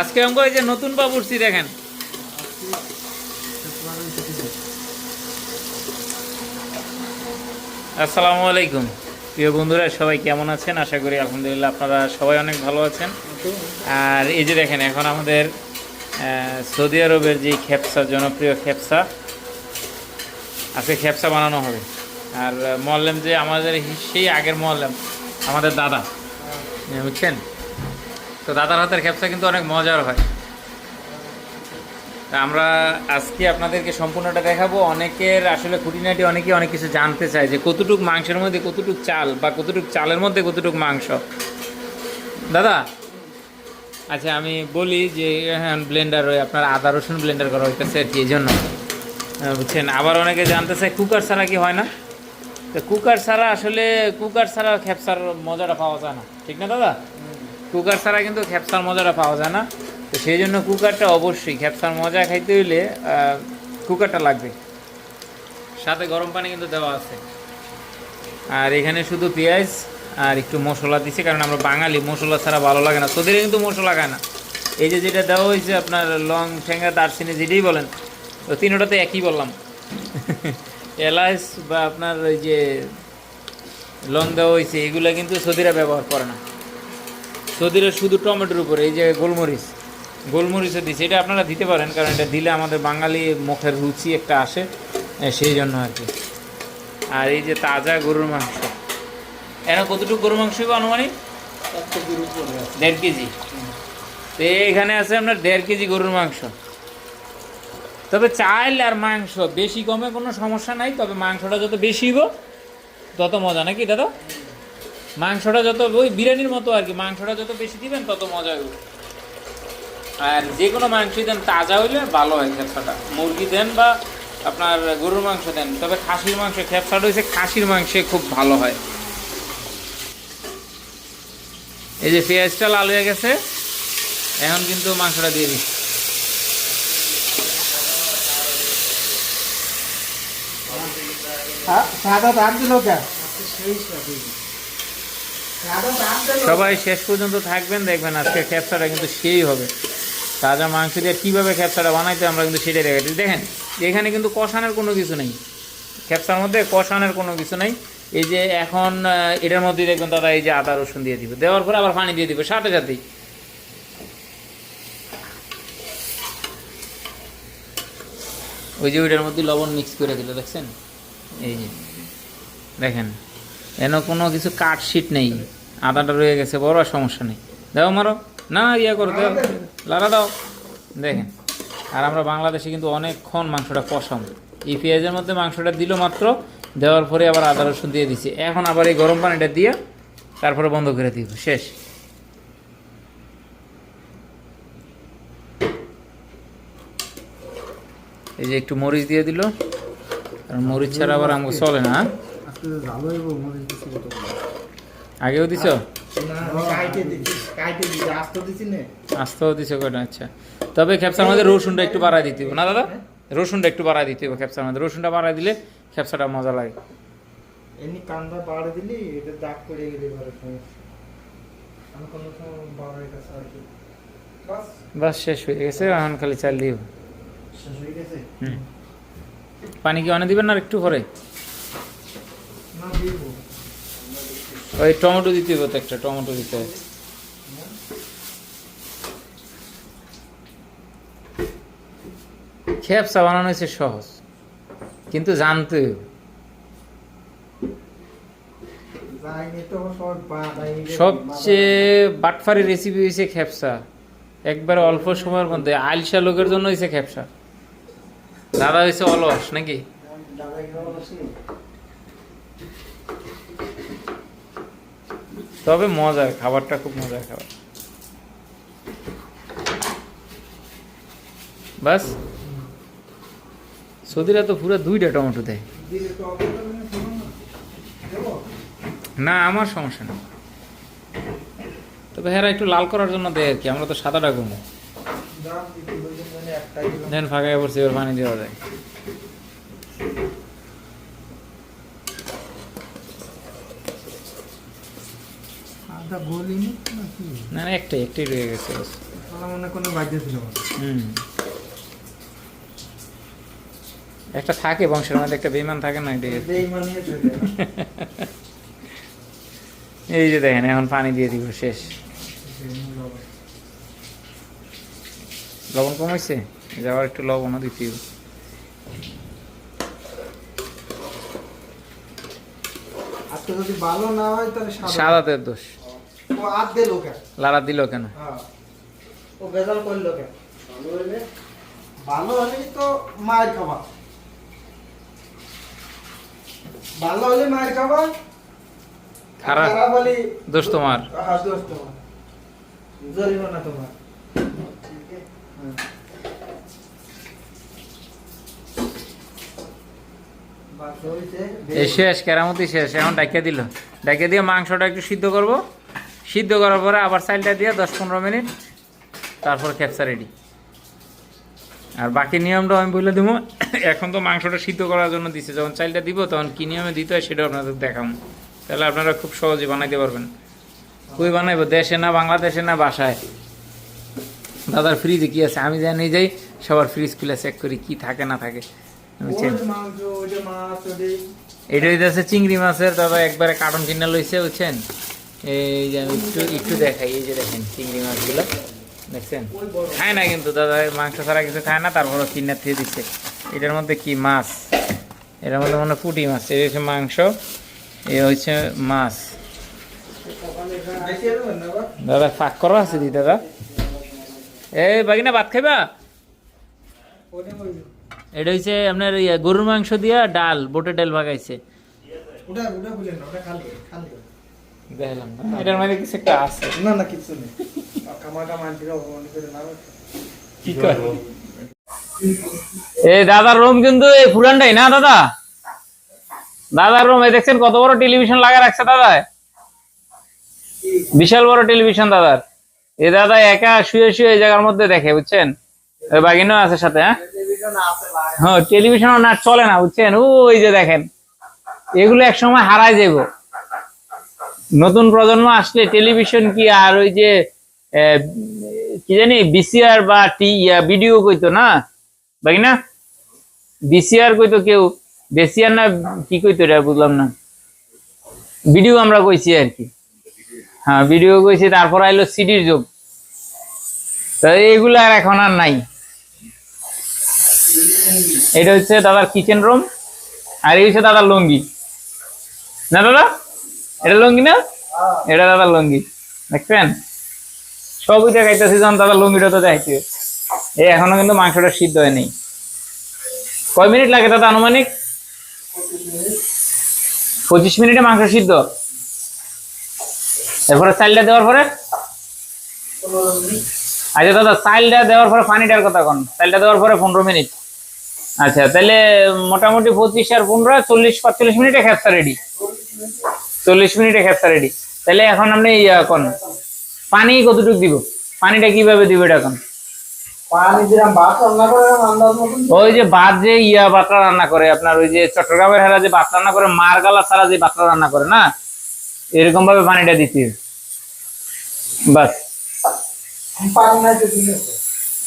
আজকে অঙ্ক এই যে নতুন উঠছি, দেখেন। আসসালামু আলাইকুম। প্রিয় বন্ধুরা, সবাই কেমন আছেন? আশা করি আলহামদুলিল্লাহ আপনারা সবাই অনেক ভালো আছেন। আর এই যে দেখেন, এখন আমাদের সৌদি আরবের যে খেপসা, জনপ্রিয় খেপসা, আজকে খেপসা বানানো হবে। আর মল্লেম যে আমাদের সেই আগের মল্লেম, আমাদের দাদা, বুঝছেন? তো দাদার হাতের খেপসা কিন্তু অনেক মজার হয়। আমরা আজকে আপনাদেরকে সম্পূর্ণটা দেখাবো। অনেকের আসলে খুঁটিনাটি অনেকে অনেক কিছু জানতে চায় যে কতটুক মাংসের মধ্যে কতটুক চাল বা কতটুক চালের মধ্যে কতটুক মাংস। দাদা আচ্ছা আমি বলি যে হ্যাঁ ব্লেন্ডার ওই আপনার আদা রসুন ব্লেন্ডার করা হইতেছে আর এই জন্য। বুঝছেন? আবার অনেকে জানতে চায় কুকার ছাড়া কি হয় না? তো কুকার ছাড়া আসলে কুকার ছাড়া খেপসার মজাটা পাওয়া যায় না। ঠিক না, দাদা? কুকার ছাড়া কিন্তু খ্যাপসার মজাটা পাওয়া যায় না। তো সেই জন্য কুকারটা অবশ্যই খেপসার মজা খাইতে হইলে কুকারটা লাগবে। সাথে গরম পানি কিন্তু দেওয়া আছে। আর এখানে শুধু পেঁয়াজ আর একটু মশলা দিছে, কারণ আমরা বাঙালি, মশলা ছাড়া ভালো লাগে না। তোদের কিন্তু মশলা খায় না। এই যে যেটা দেওয়া হয়েছে আপনার লং ঠেঙ্গা দারচিনি, যেটাই বলেন তো তিনোটাতে একই বললাম। এলাচ বা আপনার ওই যে লং দেওয়া হয়েছে, এগুলো কিন্তু সৌদিরা ব্যবহার করে না। সৌদিরা শুধু টমেটোর উপরে, এই যে গোলমরিচ, গোলমরিচও দিচ্ছে এটা আপনারা দিতে পারেন, কারণ এটা দিলে আমাদের বাঙালি মুখের রুচি একটা আসে সেই জন্য আর কি। আর এই যে তাজা গরুর মাংস, এরা কতটুকু গরুর মাংস আনুমানিক? দেড় কেজি। তো এখানে আছে আপনার দেড় কেজি গরুর মাংস। তবে চাল আর মাংস, বেশি কমে কোনো সমস্যা নাই, তবে মাংসটা যত বেশি হইব, তত মজা। নাকি দাদা? মাংসটা যত, ওই বিরিয়ানির মতো আর কি, মাংসটা যত বেশি দিবেন, তত মজা হইব আর যে কোনো মাংসই দেন, তাজা হইলে ভালো হয় খেপসাটা। মুরগি দেন বা আপনার গরুর মাংস দেন, তবে খাসির মাংস, খেপসাটা হচ্ছে খাসির মাংসে খুব ভালো হয়। এই যে পেঁয়াজটা লাল হয়ে গেছে, এখন কিন্তু মাংসটা দিয়ে দিল কে সাদা দাম দিল সবাই শেষ পর্যন্ত থাকবেন, দেখবেন আজকে ক্যাপসাটা কিন্তু সেই হবে। তাজা মাংস দিয়ে কীভাবে ক্যাপসাটা বানাইতে আমরা কিন্তু সেটাই দেখাচ্ছি দেখেন, এখানে কিন্তু কষানোর কোনো কিছু নেই। ক্যাপসার মধ্যে কষানোর কোনো কিছু নেই। এই যে এখন এটার মধ্যে দেখবেন দাদা এই যে আদা রসুন দিয়ে দিবে। দেওয়ার পরে আবার পানি দিয়ে দিবে, সাথে সাথেই। ওই যে ওইটার মধ্যে লবণ মিক্স করে দিল, দেখছেন? এই যে, দেখেন। এন কোনো কিছু কাট শিট নেই। আদাটা রয়ে গেছে, বড় সমস্যা নেই। দাও মারো। না, ইয়া করো, দাও। লাড়া দাও। দেখেন, আর আমরা বাংলাদেশে কিন্তু অনেকক্ষণ মাংসটা কষাম এই পেঁয়াজের মধ্যে মাংসটা দিল মাত্র, দেওয়ার পরে আবার আদা, রসুন দিয়ে দিছি। এখন আবার এই গরম পানিটা দিয়ে তারপরে বন্ধ করে দিব। শেষ। এই যে একটু মরিচ দিয়ে দিল। আর মরিচ ছাড়া আবার আমাকে চলে না হ্যাঁ? ভালো হইব দিছি কত আগেও দিছ? আস্তেও দিছ কয়টা? আচ্ছা। তবে খেপসার মধ্যে রসুনটা একটু বাড়াই দিতে হবে। না দাদা? রসুনটা একটু বাড়াই দিতে হবে খেপসার মধ্যে। রসুনটা বাড়াই দিলে খেপসাটা মজা লাগে। এমনি কান্দা বাড়ে দিলি এটা দাগ পড়ে গেলে ঘরে আমি কোনো বাড়ার কাছে আর কি বাস। শেষ হয়ে গেছে এখন খালি চাল শেষ হয়ে গেছে? পানি কি অনে দিবেন না আর একটু পরে? দিব ওই টমেটো দিতে হবে একটা টমেটো দিতে হবে। খেপসা বানানো হয়েছে সহজ কিন্তু জানতে সবচেয়ে বাটফারি রেসিপি হয়েছে খেপসা একবারে অল্প সময়ের মধ্যে আলসা লোকের জন্য হয়েছে খেপসা দাদা হয়েছে অলস নাকি দাদা গেল তবে মজার খাবারটা খুব মজার খাবার। বাস। সৌদিরা তো পুরো দুইটা টমেটো দেয়। না না না আমার সমস্যা নেই। তবে হেরা একটু লাল করার জন্য দেয় আর কি আমরা তো সাদাটা বলছেন মানে দেন ফাঁকায় পড়ছে এবার পানি দেওয়া যায়। নাকি? না না একটাই একটাই রয়ে গেছে। মনে কোনো ছিল হুম। একটা থাকে বংশের মধ্যে একটা বেইমান থাকে না এই যে দেখেন এখন পানি দিয়ে দিব শেষ। লবণ কমাইছে যাওয়ার একটু লবণও দিতে। আজকে যদি ভালো না হয় তাহলে সাদাতের দোষ। ও আদ দে লোকে লালা দিল কেন? হ্যাঁ। ও বেজাল করল কেন? ভালো হইলে ভালো হলেই তো মায়ের ভালো হলে মায়ের খারাপ। খারাপ হলে দোষ তোমার। হ্যাঁ দোষ তোমার। জরিমানা তোমার। শেষ কেরামতি শেষ। এখন ডাকিয়ে দিল। ডাকিয়ে দিয়ে মাংসটা একটু সিদ্ধ করব। সিদ্ধ করার পরে আবার চালটা দিয়ে দশ পনেরো মিনিট তারপর খেপসা রেডি আর বাকি নিয়মটা আমি বলে দেবো এখন তো মাংসটা সিদ্ধ করার জন্য দিছে যখন চালটা দিব তখন কী নিয়মে দিতে হয় সেটা আপনাদের দেখাবো। তাহলে আপনারা খুব সহজে বানাইতে পারবেন। কই বানাইবো? দেশে না বাংলাদেশে না বাসায়? দাদার ফ্রিজে কি আছে? আমি জানি যাই সবার ফ্রিজ খুলে চেক করি কি থাকে না থাকে। এটা হইতেছে চিংড়ি মাছের দাদা একবারে কার্টন কিনে লইছে বুঝছেন? এই যে আমি একটু একটু দেখাই, এই যে দেখেন চিংড়ি মাছগুলো, দেখছেন? খায় না কিন্তু দাদা মাংস ছাড়া কিছু খায় না তারপরে কিনে দিয়ে দিচ্ছে। এটার মধ্যে কি মাছ? এটার মধ্যে মনে পুঁটি মাছ। এই হচ্ছে মাংস এ হচ্ছে মাছ? দাদা, ফাঁক করা আছে দি, দাদা। এই বাগিনা, ভাত খাইবা? এটা হচ্ছে আপনার গরুর মাংস দিয়া ডাল বোটের ডাল ভাগাইছে। ওটা ওটা বুঝলেন না ওটা খালি খালি। দেখলাম না এটার মধ্যে কিছু একটা আছে না না কিছু নেই কামাটা মানছিল অপমান করে না কি করে এই দাদার রুম কিন্তু এই পুরানটাই না দাদা দাদার রুম এই দেখছেন কত বড় টেলিভিশন লাগা রাখছে দাদা বিশাল বড় টেলিভিশন দাদার এই দাদা একা শুয়ে শুয়ে এই জায়গার মধ্যে দেখে বুঝছেন ওই বাগিনাও আছে সাথে হ্যাঁ টেলিভিশন হ্যাঁ টেলিভিশন না চলে না বুঝছেন ও ওই যে দেখেন এগুলো এক সময় হারায় যাব নতুন প্রজন্ম আসলে টেলিভিশন কি আর ওই যে কি জানি বিসিআর বা টি ভিডিও কইতো না? বাকি না? বিসিআর কইতো কেউ বেসিআর না কি কইতো এটা বুঝলাম না। ভিডিও আমরা কইছি আর কি। হ্যাঁ ভিডিও কইছি, তারপর আইলো সিডির যুগ। তো এইগুলো আর এখন আর নাই। এটা হচ্ছে দাদার কিচেন রুম আর এই হচ্ছে দাদার লুঙ্গি। না, দাদা? এটা লুঙ্গি না? এটা দাদার লুঙ্গি। দেখছেন? সবই দেখাইতেছি যখন দাদার লুঙ্গিটা তো দেখাইতে এই এখনও কিন্তু মাংসটা সিদ্ধ হয়নি। কয় মিনিট লাগে দাদা আনুমানিক? পঁচিশ মিনিটে মাংস সিদ্ধ। এরপরে চাইলটা দেওয়ার পরে? আচ্ছা দাদা চাইলটা দেওয়ার পরে পানিটার কথা কোন চাইলটা দেওয়ার পরে পনেরো মিনিট। আচ্ছা তাহলে মোটামুটি পঁচিশ আর পনেরো, চল্লিশ, পাঁচচল্লিশ মিনিটে খেপসা রেডি চল্লিশ মিনিটে খেপসা রেডি তাহলে এখন আপনি ইয়া কোন? পানি কতটুকু দিব? পানিটা কীভাবে দিব এটা এখন? ওই যে ভাত যে ইয়া বাতরা রান্না করে আপনার ওই যে চট্টগ্রামের হেরা যে ভাত রান্না করে মার গালা ছাড়া যে বাতরা রান্না করে না? এরকম ভাবে পানিটা দিতে। বাস।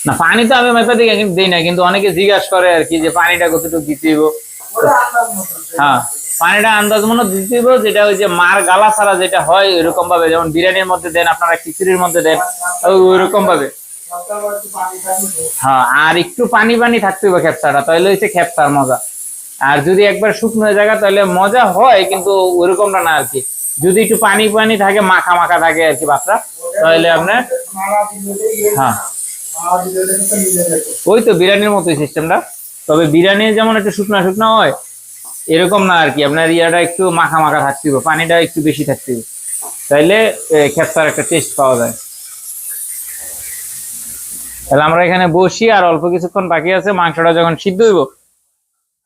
না পানি তো আমি মেপে দিকে দিই না কিন্তু অনেকে জিজ্ঞাসা করে আর কি যে পানিটা কতটুকু দিতে হ্যাঁ। পানিটা আন্দাজ মনে হইব যেটা ওই যে মার গালা ছাড়া যেটা হয়, ওইরকম ভাবে। যেমন বিরিয়ানির মধ্যে দেন, আপনারা খিচুড়ির মধ্যে দেন ওইরকম ভাবে। হ্যাঁ আর একটু পানি পানি থাকতে হবে খেপসাটা, তাহলে হচ্ছে খেপসার মজা। আর যদি একবার শুকনো জায়গা, তাহলে মজা হয়, কিন্তু ওইরকমটা না আর কি। যদি একটু পানি পানি থাকে, মাখা মাখা থাকে আর কি ভাতটা, তাহলে আপনার হ্যাঁ। ওই তো বিরিয়ানির মতোই সিস্টেমটা তবে বিরিয়ানি যেমন একটু শুকনো শুকনো হয় এরকম না আর কি, আপনার ইয়াটা একটু মাখা মাখা থাকতে হবে পানিটা একটু বেশি থাকতে হবে তাইলে খেপসার একটা টেস্ট পাওয়া যায়। তাহলে আমরা এখানে বসি আর অল্প কিছুক্ষণ বাকি আছে, মাংসটা যখন সিদ্ধ হইব,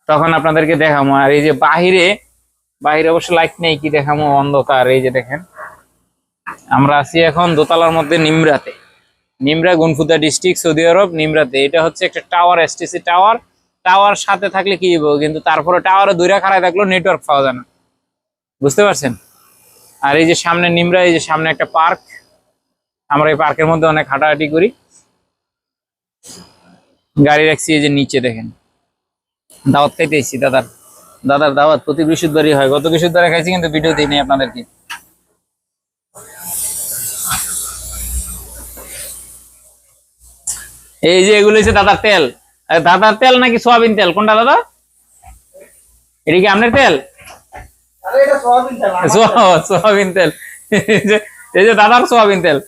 তখন আপনাদেরকে দেখাবো আর এই যে বাহিরে বাহিরে অবশ্য লাইট নেই কি দেখাবো অন্ধকার, এই যে দেখেন। আমরা আছি এখন দোতলার মধ্যে নিমরাতে। নিমরা, গুনফুদা ডিস্ট্রিক্ট সৌদি আরব, নিমরাতে। এটা হচ্ছে একটা টাওয়ার এসটিসি টাওয়ার টাওয়ার সাথে থাকলে কি হইব? কিন্তু তারপরে টাওয়ারে দূরে খাড়ায় থাকলেও নেটওয়ার্ক পাওয়া যায় না। বুঝতে পারছেন? আর এই যে সামনে নিমরা, এই যে সামনে একটা পার্ক। আমরা এই পার্কের মধ্যে অনেক হাঁটাহাঁটি করি। গাড়ি রাখছি, এই যে নিচে দেখেন। দাওয়াত খাইতে এসেছি দাদার। দাদার দাওয়াত প্রতি বৃহস্পতিবারই হয়। গত বৃহস্পতিবারে খাইছি, কিন্তু ভিডিও দিই আপনাদেরকে। এই যে এগুলো হচ্ছে দাদার তেল। দাদার তেল নাকি সোয়াবিন তেল? কোনটা দাদা? এটা কি আপনার তেল? সোয়াবিন তেল এই যে- দাদার সোয়াবিন তেল।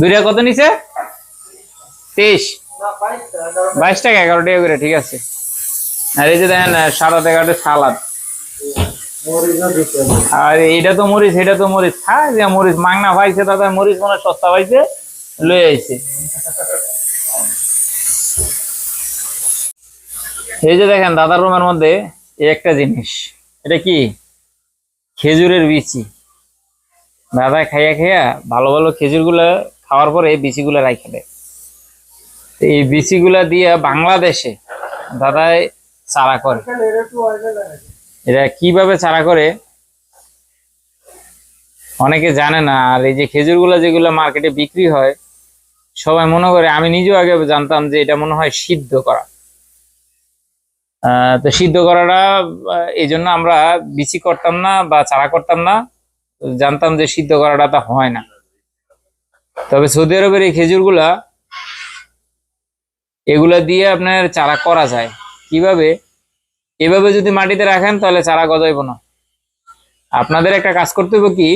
দুইটা কত নিছে? তেইশ। বাইশ টাকা, এগারো টাকা। করে ঠিক আছে। আর এই যে দেখেন সাদা এগারোটা সালাদ। আর এইটা তো মরিচ এটা তো মরিচ। খায় যে মরিচ মাংনা পাইছে দাদা মরিচ মনে সস্তা পাইছে লয়ে আইছে। এই যে দেখেন দাদার রুমের মধ্যে একটা জিনিস। এটা কি? খেজুরের বিচি। দাদা খাইয়া খাইয়া ভালো ভালো খেজুরগুলা খাওয়ার পরে এই বিচিগুলা রাখে দেয়। এই বিচিগুলা দিয়ে বাংলাদেশে দাদাই চারা করে। এরা কীভাবে চারা করে? অনেকে জানে না, আর এই যে খেজুরগুলো যেগুলো মার্কেটে বিক্রি হয়, সবাই মনে করে, আমি নিজেও আগে জানতাম যে এটা মনে হয় সিদ্ধ করা। তো সিদ্ধ করাটা এই জন্য আমরা বিচি করতাম না বা চারা করতাম না, জানতাম যে সিদ্ধ করাটা তা হয় না। তবে সৌদি আরবের এই খেজুরগুলা, এগুলা দিয়ে আপনার চারা করা যায়। কীভাবে? এভাবে যদি মাটিতে রাখেন তাহলে চারা গজাইব না। আপনাদের একটা কাজ করতে হবে কি?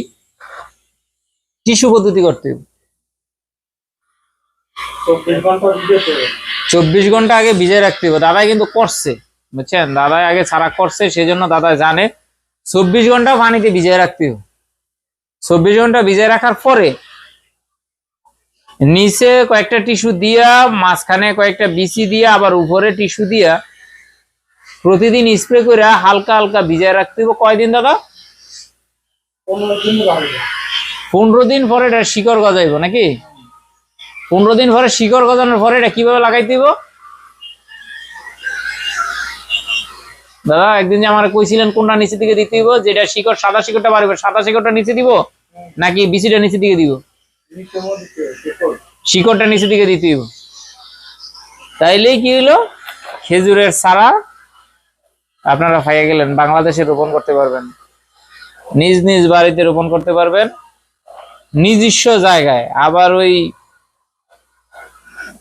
টিস্যু পদ্ধতি করতে হবে। চব্বিশ ঘণ্টা আগে ভিজে রাখতে হবে। দাদাই কিন্তু করছে বুঝছেন? দাদাই আগে ছাড়া করছে সেই জন্য দাদা জানে। চব্বিশ ঘণ্টা পানিতে ভিজিয়ে রাখতে হবে। চব্বিশ ঘণ্টা ভিজিয়ে রাখার পরে নিচে কয়েকটা টিস্যু দিয়া মাঝখানে কয়েকটা বিচি দিয়া আবার উপরে টিস্যু দিয়া প্রতিদিন স্প্রে করে হালকা হালকা ভিজায় রাখতে হবে কয়দিন দাদা? পনেরো দিন পরে এটা শিকড় গজাইব নাকি? পনেরো দিন পরে শিকড় গজানোর পরে এটা কীভাবে লাগাই দিব দাদা একদিন যে আমার কইছিলেন কোনটা নিচে দিকে দিতে দিব যেটা শিকড় সাদা শিকড়টা বাড়বে সাদা শিকড়টা নিচে দিব নাকি বিচিটা নিচে দিকে দিব। শিকড়টা নিচে দিকে দিতে দিব তাইলেই কি হলো খেজুরের সারা আপনারা পাইয়া গেলেন, বাংলাদেশে রোপণ করতে পারবেন। নিজ নিজ বাড়িতে রোপণ করতে পারবেন। নিজস্ব জায়গায়। আবার ওই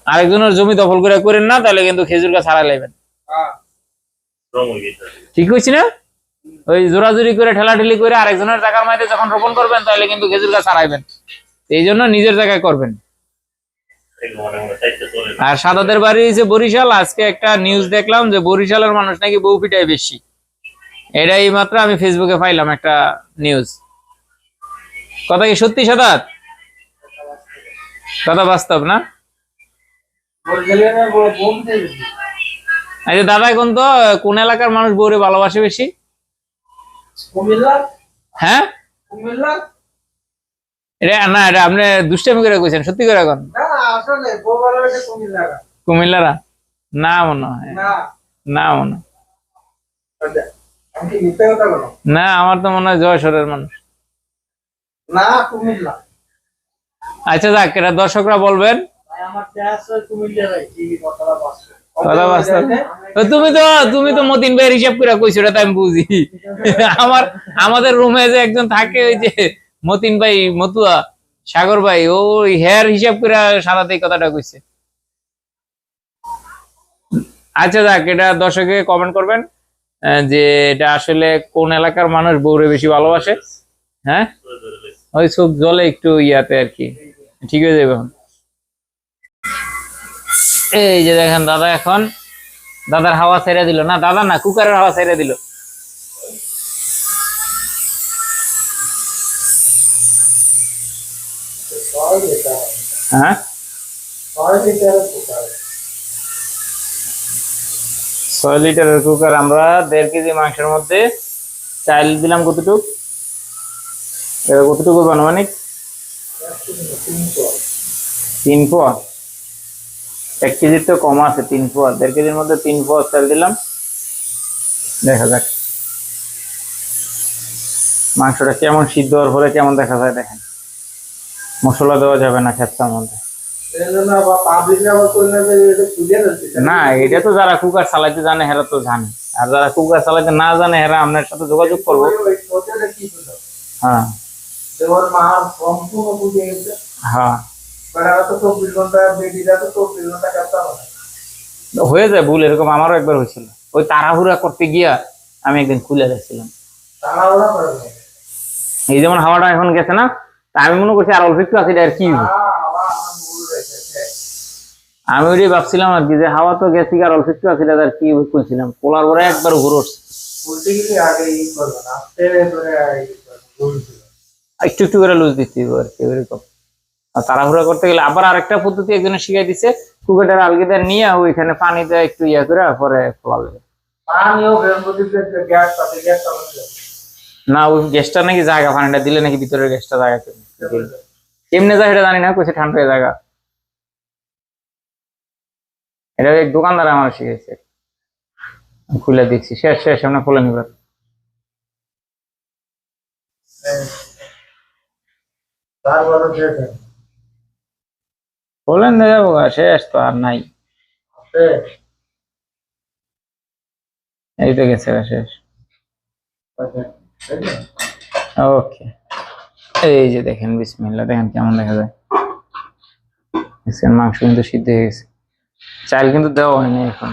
আরেকজনের জমি দখল করে করেন না, তাহলে কিন্তু খেজুর গাছ হারা লাইবেন। হ্যাঁ। ঠিক হয়েছি না? ওই জোরাজুরি করে, ঠেলাঠেলি করে আরেকজনের জায়গার মাঝে যখন রোপণ করবেন, তাহলে কিন্তু খেজুর গাছ হারাইবেন। এই জন্য নিজের জায়গায় করবেন। আর সাদাদের বাড়ি হয়েছে বরিশাল আজকে একটা নিউজ দেখলাম যে বরিশালের মানুষ নাকি বউ পিটায় বেশি। এটাই মাত্র আমি ফেসবুকে পাইলাম একটা নিউজ কথা কি সত্যি সাদাত? কথা বাস্তব না? যে দাদা এখন তো কোন এলাকার মানুষ বউরে ভালোবাসে বেশি? হ্যাঁ? এটা না এটা আপনি দুষ্টামি করে কইছেন সত্যি করে এখন কুমিল্লারা। না মনে হয়। না। না মনে। আচ্ছা, না আমার তো মনে হয় যশোরের মানুষ। না কুমিল্লা। আচ্ছা যাক এটা দর্শকরা বলবেন। ভাই ভাই তুমি তো তুমি তো মতিন ভাইয়ের হিসাব করে কইছো এটা আমি বুঝি। আমার আমাদের রুমে যে একজন থাকে ওই যে মতিন ভাই মতুয়া। সাগর ভাই ও হেয়ার হিসাব করে সারাতে কথাটা কইছে। আচ্ছা যাক, এটা দর্শকে কমেন্ট করবেন যে এটা আসলে কোন এলাকার মানুষ বউরে বেশি ভালোবাসে? হ্যাঁ? ওই চোখ জলে একটু ইয়াতে আর কি। ঠিক হয়ে যাবে এখন। এই যে দেখেন দাদা এখন, দাদার হাওয়া ছেড়ে দিল। না, দাদা না, কুকারের হাওয়া ছেড়ে দিল। হ্যাঁ? ছয় লিটারের কুকার। আমরা দেড় কেজি মাংসের মধ্যে চাল দিলাম কতটুক? এটা কতটুকু আনুমানিক তিনশো তিন পোয়া এক কেজির তো কম আছে তিন পোয়া দেড় কেজির মধ্যে তিন পোয়া চাল দিলাম। দেখা যাক। মাংসটা কেমন সিদ্ধ হওয়ার পরে কেমন দেখা যায় দেখেন। মশলা দেওয়া যাবে না খেতটার মধ্যে। না এটা তো যারা কুকার চালাইতে জানে হেরা তো জানে। আর যারা কুকার চালাইতে না জানে হেরা আপনার সাথে যোগাযোগ করব। হ্যাঁ। হ্যাঁ। হয়ে যায় ভুল এরকম আমারও একবার হয়েছিল। ওই তাড়াহুড়া করতে গিয়া আমি একদিন খুলে গেছিলাম। এই যেমন হাওয়াটা এখন গেছে না আমি মনে করছি আর অল্প একটু আছে এটা আর কি আমি ওইটাই ভাবছিলাম আর কি যে হাওয়া তো গেছে আর অল্প একটু আছে আর কি করছিলাম পোলার পরে একবার ঘুরে করবে করবে একটু একটু করে লুজ হবে আর কি ওইরকম। আর তাড়াহুড়া করতে গেলে আবার আরেকটা পদ্ধতি একজনে শিখাই দিছে কুকারটার আলগেদার নিয়ে ওইখানে পানি দেয় একটু ইয়া করে পরে খোলা দেবে না ওই গ্যাসটা নাকি জায়গা পানিটা দিলে নাকি ভিতরের গ্যাসটা জায়গা কেমনে যায় এটা জানি না কইছে ঠান্ডা হয়ে জায়গা এটা এক দোকানদার আমার শিখেছে। খুলে দেখছি শেষ শেষ আমরা খুলে নিবার যাব শেষ তো আর নাই। এই তো গেছে শেষ। ওকে। এই যে দেখেন বিসমিল্লা দেখেন কেমন দেখা যায়। দেখছেন মাংস কিন্তু সিদ্ধ হয়ে গেছে। চাল কিন্তু দেওয়া হয়নি এখন।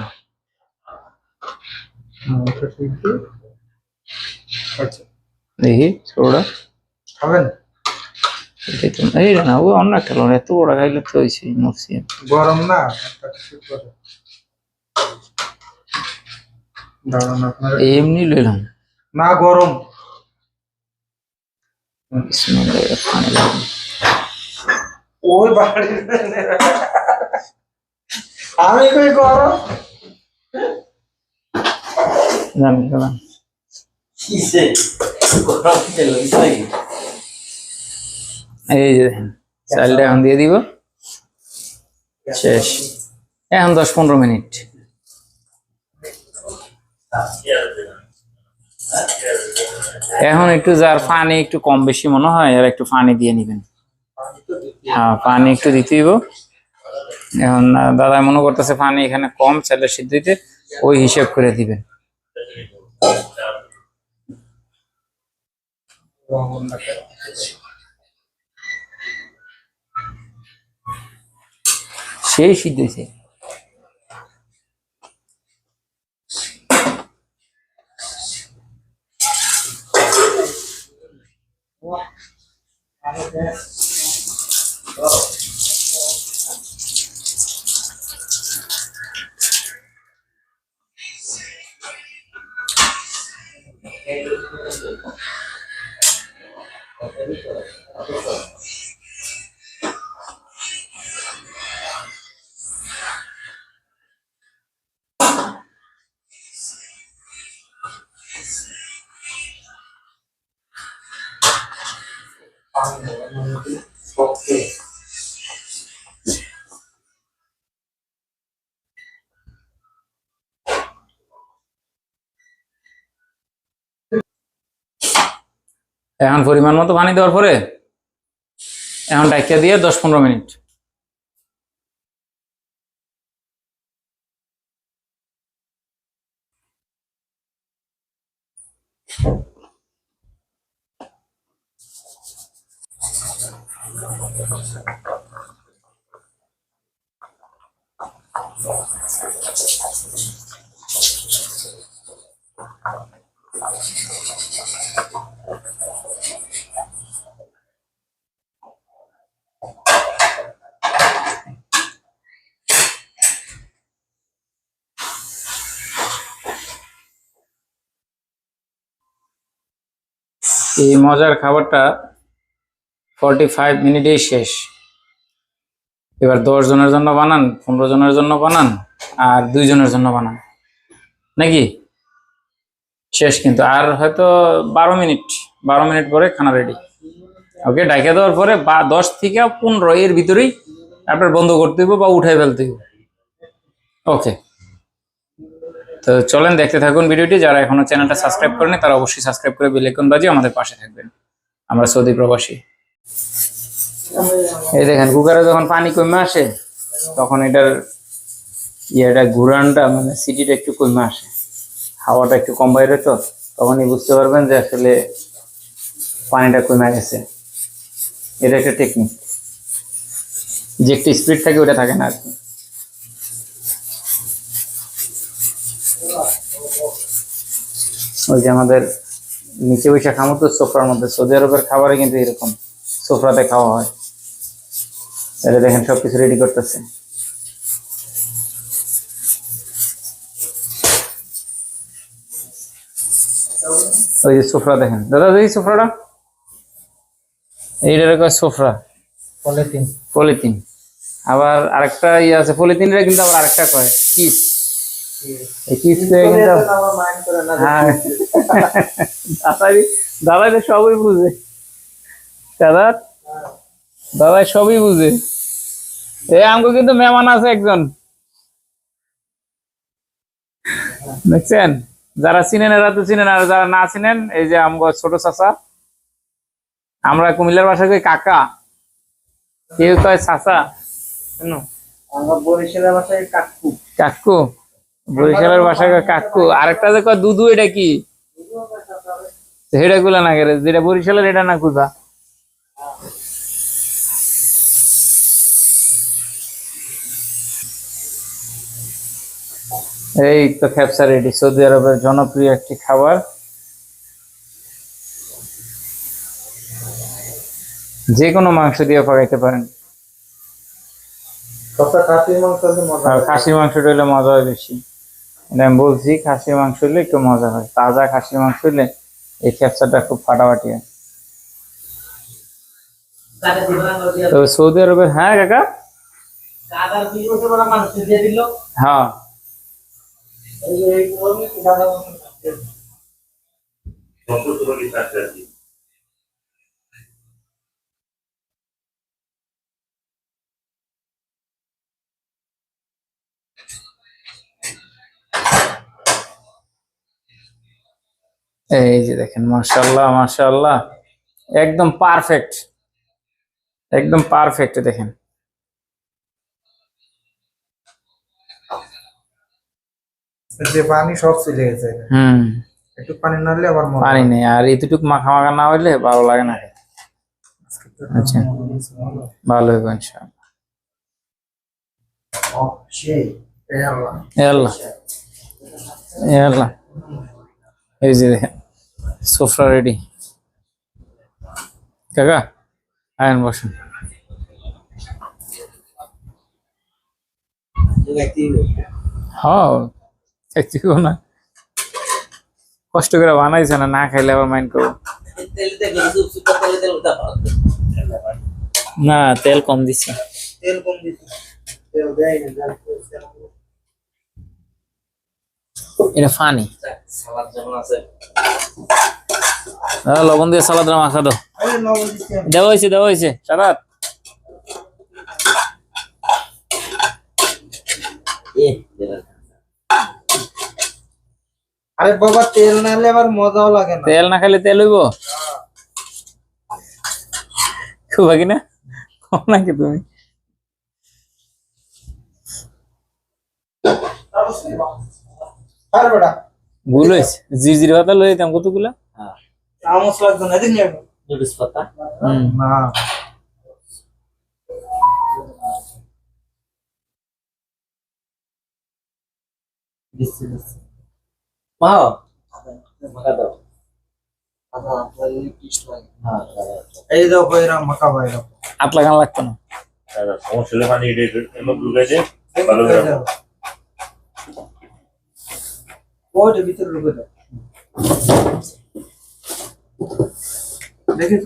দেখি ছোটটা খাবেন? এই না ও অন্য একটা লোন এত বড় খাইলে তো হয়েছে মরছি গরম না? এমনি লইলাম। না গরম। ওই আমি কই জানি এই যে, চালটা এখন দিয়ে দিব। শেষ। এখন দশ পনেরো মিনিট। এখন একটু যার পানি একটু কম বেশি মনে হয় আর একটু পানি দিয়ে নিবেন। হ্যাঁ পানি একটু দিতে দিব এখন দাদা মনে করতেছে পানি এখানে কম চালের সিদ্ধ দিতে ওই হিসেব করে দিবেন। সেই সিদ্ধ হয়েছে এখন পরিমাণ মতো পানি দেওয়ার পরে এখন ডাকিয়া দিয়ে দশ পনেরো মিনিট। এই মজার খাবারটা ফর্টি ফাইভ মিনিটেই শেষ। এবার দশ জনের জন্য বানান, পনেরো জনের জন্য বানান, আর দুই জনের জন্য বানান। নাকি? শেষ কিন্তু, আর হয়তো বারো মিনিট বারো মিনিট পরে খানা রেডি ওকে ডাকে দেওয়ার পরে বা দশ থেকে পনেরো, এর ভিতরেই আপনার বন্ধ করতে হবে বা উঠাই ফেলতে হবে ওকে, তো চলেন দেখতে থাকুন ভিডিওটি। যারা এখনও চ্যানেলটা সাবস্ক্রাইব করেনি তারা অবশ্যই সাবস্ক্রাইব করে বেল আইকন বাজিয়ে আমাদের পাশে থাকবেন। আমরা সৌদি প্রবাসী। এই দেখেন, কুকারে যখন পানি কমে আসে, তখন এটার ইয়েটা, ঘুরানটা মানে সিটিটা একটু কমে আসে। হাওয়াটা একটু কম বাইরে তো, তখনই বুঝতে পারবেন যে আসলে পানিটা কমে গেছে। এটা একটা টেকনিক যে একটু স্পিড থাকে ওটা থাকে না আর কি। ওই যে আমাদের নিচে বসে খামো তো সোফরার মধ্যে, সৌদি আরবের খাবারে কিন্তু এরকম সোফরাতে খাওয়া হয়। এটা দেখেন সবকিছু রেডি করতেছে। ওই যে সোফরা দেখেন। দাদা দেখি সোফরাটা? এইটার কয় সোফরা? পলিথিন। পলিথিন। আবার আরেকটা ইয়ে আছে পলিথিনের কিন্তু আবার আরেকটা কয় কিস। এই কিন্তু হ্যাঁ। দাদাই দাদাই সবই বুঝে। দাদা? দাদাই সবই বুঝে। এ আমগো কিন্তু মেহমান আছে একজন। দেখছেন? যারা চিনেন এরা তো চিনেন আর যারা না চিনেন এই যে আমগো ছোট চাচা আমরা কুমিল্লার বাসা কই কাকা কেউ কয় চাচা বরিশালের ভাষায় কাকু। কাকু বরিশালের বাসা কয় কাকু আরেকটা যে কয় দুদু এটা কি? সেটা গুলা না গেলে যেটা বরিশালের এটা না কুদা এই তো খেপসা রেডি সৌদি আরবের জনপ্রিয় একটি খাবার। যে কোনো মাংস দিয়ে পাকাইতে পারেন। খাসির মাংস হলে মজা হয়। মাংসটা হলে মজা হয় বেশি। এটা আমি বলছি খাসির মাংস হলে একটু মজা হয়। তাজা খাসির মাংস হলে এই খেপসাটা খুব ফাটাফাটি হয়। তো সৌদি আরবের হ্যাঁ কাকা? হ্যাঁ। এই যে দেখেন মাশাল্লাহ মাশাল্লাহ একদম পারফেক্ট একদম পারফেক্ট দেখেন। যে পানি সব চলে গেছে। হুম। একটু পানি নাড়লে আবার মজা পানি নেই আর এতটুক মাখা মাখা না হইলে ভালো লাগে না আচ্ছা। ভালো। হবে ইনশাআল্লাহ। ও, সেই এই আল্লাহ। এ আল্লাহ। এ আল্লাহ। এই যে দেখেন সোফরা রেডি কাকা আয়ন বসুন। হ্যাঁ না। কষ্ট করে বানাইছে না না খাইলে আবার মাইন্ড করব। না তেল কম দিচ্ছে তেল কম। এটা ফানি লবণ দিয়ে সালাদ মাখা আমি। দেওয়া হয়েছে দেওয়া হয়েছে। সারাত এ আরে বাবা তেল নাড়লে আবার মজাও লাগে না। তেল না খাইলে তেল হইব? খুব আগে না? কম নাকি তুমি? ভুল হয়েছে। জিরজির পাতা লই যেতাম কতগুলা? হ্যাঁ। না পাতা? না। দিচ্ছি দিচ্ছি। এই দাও কইরা মাখা বাইরা আট লাগান লাগতো না। সমস্যা হলে ঢুকাইছে ভালো ভিতরে ঢুকে দাও। দেখেছ?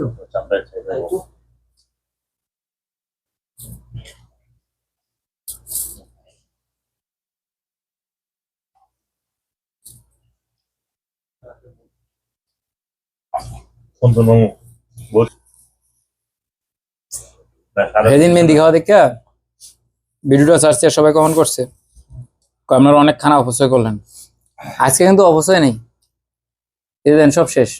সারা সেদিন মেহেন্দি খাওয়া দেখা ভিডিওটা সার্চ সবাই কমেন্ট করছে। আপনারা অনেক খানা অপচয় করলেন। আজকে কিন্তু অবশ্যই নেই। এদিন দেন, সব শেষ।